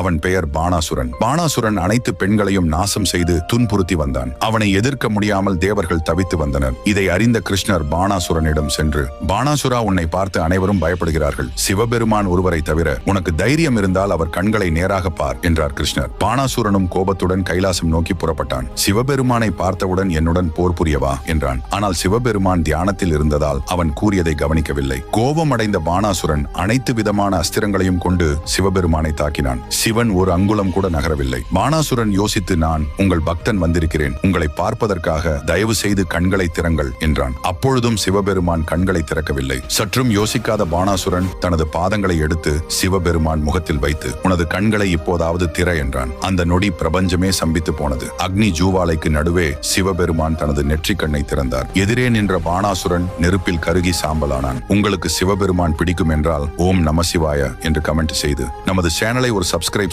அவன் பெயர் பாணாசுரன் பாணாசுரன் அனைத்து பெண்களையும் நாசம் செய்து துன்புறுத்தி வந்தான். அவனை எதிர்க்க முடியாமல் தேவர்கள் தவித்து வந்தனர். இதை அறிந்த கிருஷ்ணர் பாணாசுரனிடம் சென்று பாணாசுரா உன்னை பார்த்து அனைவரும் பயப்படுகிறார்கள். சிவபெருமான் ஒருவரை தவிர உனக்கு தைரியம் இருந்தால் அவர் கண்களை நேராக பார் என்றார் கிருஷ்ணர். பாணாசுரனும் கோபத்துடன் கைலாசம் நோக்கி புறப்பட்டான். சிவபெருமானை பார்த்தவுடன் என்னுடன் போர் புரியவா? என்றான். ஆனால் சிவபெருமான் தியானத்தில் இருந்ததால் அவன் கூறியதை கவனிக்கவில்லை. கோபமடைந்த பாணாசுரன் அனைத்து விதமான அஸ்திரங்களையும் கொண்டு சிவபெருமானை தாக்கினான். சிவன் ஒரு அங்குலம் கூட நகரவில்லை. பாணாசுரன் யோசித்து நான் உங்கள் பக்தன் வந்திருக்கிறேன். உங்களை பார்ப்பதற்காக தயவு செய்து கண்களை திறங்கள் என்றான். அப்பொழுதும் சிவபெருமான் கண்களை திறக்கவில்லை. சற்றும் யோசிக்காத பாணாசுரன் தனது பாதங்களை எடுத்து சிவபெருமான் முகத்தில் வைத்து உனது கண்களை இப்போதாவது திற என்றான். அந்த நொடி பிரபஞ்சமே சம்பித்து போனது. அக்னி ஜூவாலைக்கு நடுவே சிவபெருமான் தனது நெற்றிக் கண்ணை திறந்தார். எதிரே நின்ற பாணாசுரன் நெருப்பில் கருகி சாம்பலானான். உங்களுக்கு சிவபெருமான் பிடிக்கும் என்றால் ஓம் நம சிவாய என்று கமெண்ட் செய்து நமது சேனலை ஒரு சப்ஸ்கிரைப்